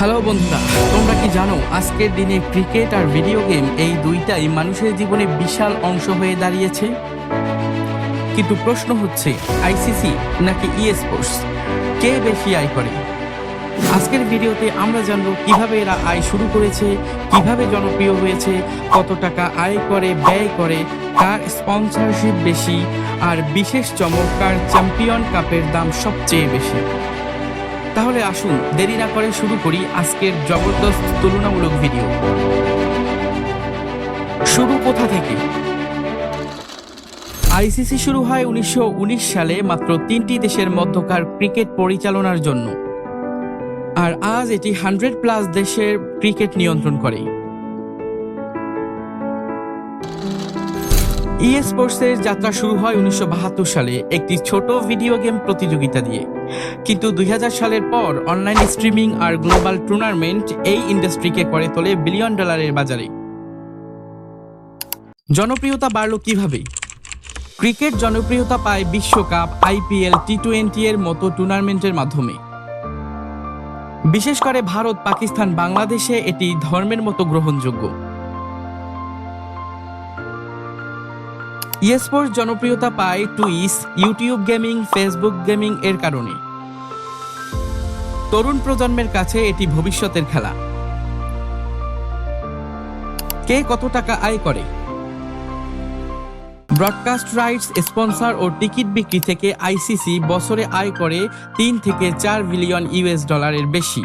Hello বন্ধুরা, তোমরা কি জানো আজকের দিনে ক্রিকেট আর ভিডিও গেম এই দুইটাই মানুষের জীবনে বিশাল অংশ হয়ে দাঁড়িয়েছে? কিন্তু প্রশ্ন হচ্ছে আইসিসি নাকি ই স্পোর্টস কে বেশি আয় করে? আজকের ভিডিওতে আমরা জানব কীভাবে এরা আয় শুরু করেছে, কীভাবে জনপ্রিয় হয়েছে, কত টাকা আয় করে, ব্যয় করে, কার স্পন্সরশিপ বেশি, আর বিশেষ চমক কার চ্যাম্পিয়ন কাপের দাম সবচেয়ে বেশি। তাহলে আসুন, দেরি না করে শুরু করি আজকের জবরদস্ত তুলনামূলক ভিডিও শুরু কোথা থেকে? আইসিসি শুরু হয় উনিশশো উনিশ সালে মাত্র তিনটি দেশের মধ্যকার ক্রিকেট পরিচালনার জন্য। আর আজ এটি হান্ড্রেড প্লাস দেশের ক্রিকেট নিয়ন্ত্রণ করে। ই স্পোর্টসের যাত্রা শুরু হয় উনিশশো বাহাত্তর সালে, একটি ছোট ভিডিও গেম প্রতিযোগিতা দিয়ে। কিন্তু দুই হাজার সালের পর অনলাইন স্ট্রিমিং আর গ্লোবাল টুর্নামেন্ট এই ইন্ডাস্ট্রিকে করে তোলে বিলিয়ন ডলারের বাজারে। জনপ্রিয়তা বাড়ল কীভাবে? ক্রিকেট জনপ্রিয়তা পায় বিশ্বকাপ আইপিএল টি টোয়েন্টি এর মতো টুর্নামেন্টের মাধ্যমে। বিশেষ করে ভারত, পাকিস্তান, বাংলাদেশে এটি ধর্মের মতো গ্রহণযোগ্য। ইয়েস্পোর্টস জনপ্রিয়তা পায় Twitch YouTube gaming Facebook gaming এর কারণে। তরুণ প্রজন্মের কাছে এটি ভবিষ্যতের খেলা। কে কত টাকা আয় করে? ব্রডকাস্ট রাইটস স্পন্সর ও টিকিট বিক্রি থেকে আইসিসি বছরে আয় করে তিন থেকে চার বিলিয়ন ইউএস ডলারের বেশি।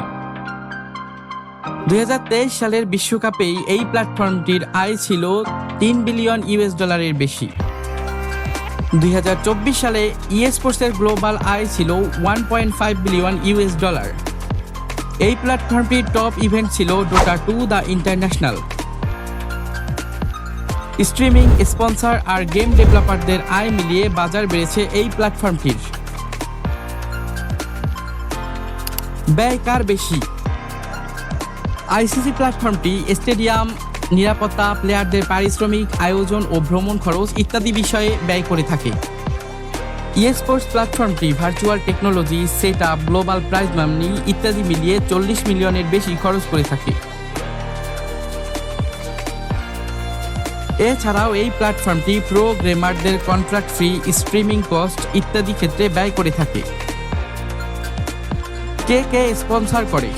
দুই হাজার তেইশ সালের বিশ্বকাপেই এই প্ল্যাটফর্মটির আয় ছিল তিন বিলিয়ন ইউএস ডলারের বেশি। দুই হাজার চব্বিশ সালে ইএসপোর্টসের গ্লোবাল আয় ছিল one point five billion US dollar. এই প্ল্যাটফর্মটির টপ ইভেন্ট ছিল Dota two the international streaming sponsor R game ডেভেলপারদের আয় মিলিয়ে বাজার বেড়েছে এই প্ল্যাটফর্মটির। ব্যয় কার বেশি? আইসিসি প্ল্যাটফর্মটি স্টেডিয়াম, নিরাপত্তা, প্লেয়ারদের পারিশ্রমিক, আয়োজন ও ভ্রমণ খরচ ইত্যাদি বিষয়ে ব্যয় করে থাকে। Esports প্ল্যাটফর্মটি virtual technology set up global prize money ইত্যাদি মিলিয়ে চল্লিশ মিলিয়নের বেশি খরচ করে থাকে। এছাড়াও এই প্ল্যাটফর্মটি প্রোগ্রামারদের কন্ট্রাক্ট ফি স্ট্রিমিং কস্ট ইত্যাদি ক্ষেত্রে ব্যয় করে থাকে। কে কে স্পন্সর করে?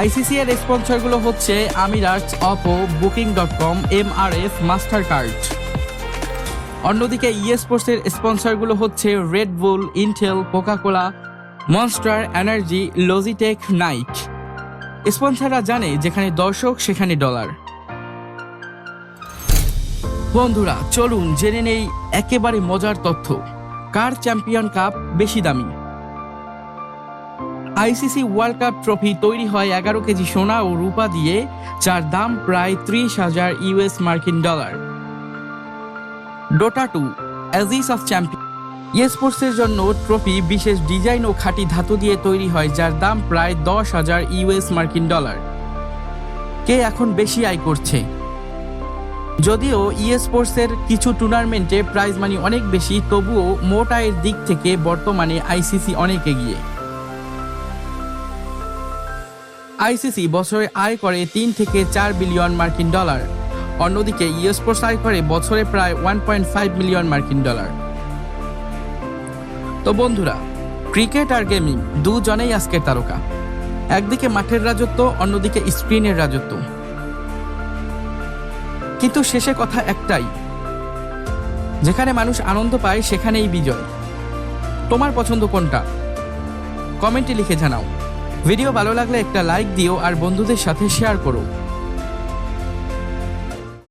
আইসিসি এর স্পন্সরগুলো হচ্ছে Emirates Oppo booking dot com M R F master card অন্যদিকে ইএসপোর্টসের স্পন্সরগুলো হচ্ছে Red Bull Intel Coca Cola Monster Energy Logitech Nike স্পন্সররা জানে যেখানে দর্শক, সেখানে ডলার বন্ধুরা, চলুন জেনে নেই একেবারে মজার তথ্য। কার চ্যাম্পিয়ন কাপ বেশি দামি? আইসিসি ওয়ার্ল্ড কাপ ট্রফি তৈরি হয় এগারো কেজি সোনা ও রূপা দিয়ে, যার দাম প্রায় ত্রিশ হাজার ইউএস মার্কিন dollar. Dota two Aegis of champion স্পোর্টসের জন্য ট্রফি বিশেষ ডিজাইন ও খাঁটি ধাতু দিয়ে তৈরি হয়, যার দাম প্রায় দশ হাজার ইউএস মার্কিন ডলার। কে এখন বেশি আয় করছে? যদিও ই স্পোর্টসের কিছু টুর্নামেন্টে প্রাইজ মানি অনেক বেশি, তবুও মোট আয়ের দিক থেকে বর্তমানে আইসিসি অনেক এগিয়ে। আইসিসি বছরে আয় করে তিন থেকে চার বিলিয়ন মার্কিন ডলার। অন্যদিকে ই স্পোর্টস আয় করে বছরে প্রায় ওয়ান পয়েন্ট ফাইভ মিলিয়ন মার্কিন ডলার। তো বন্ধুরা, ক্রিকেট আর গেমিং দুজনেই আজকের তারকা। একদিকে মাঠের রাজত্ব, অন্যদিকে স্ক্রিনের রাজত্ব। কিন্তু শেষে কথা একটাই, যেখানে মানুষ আনন্দ পায় সেখানেই বিজয়। তোমার পছন্দ কোনটা? কমেন্টে লিখে জানাও। ভিডিও ভালো লাগলে একটা লাইক দিও আর বন্ধুদের সাথে শেয়ার করো।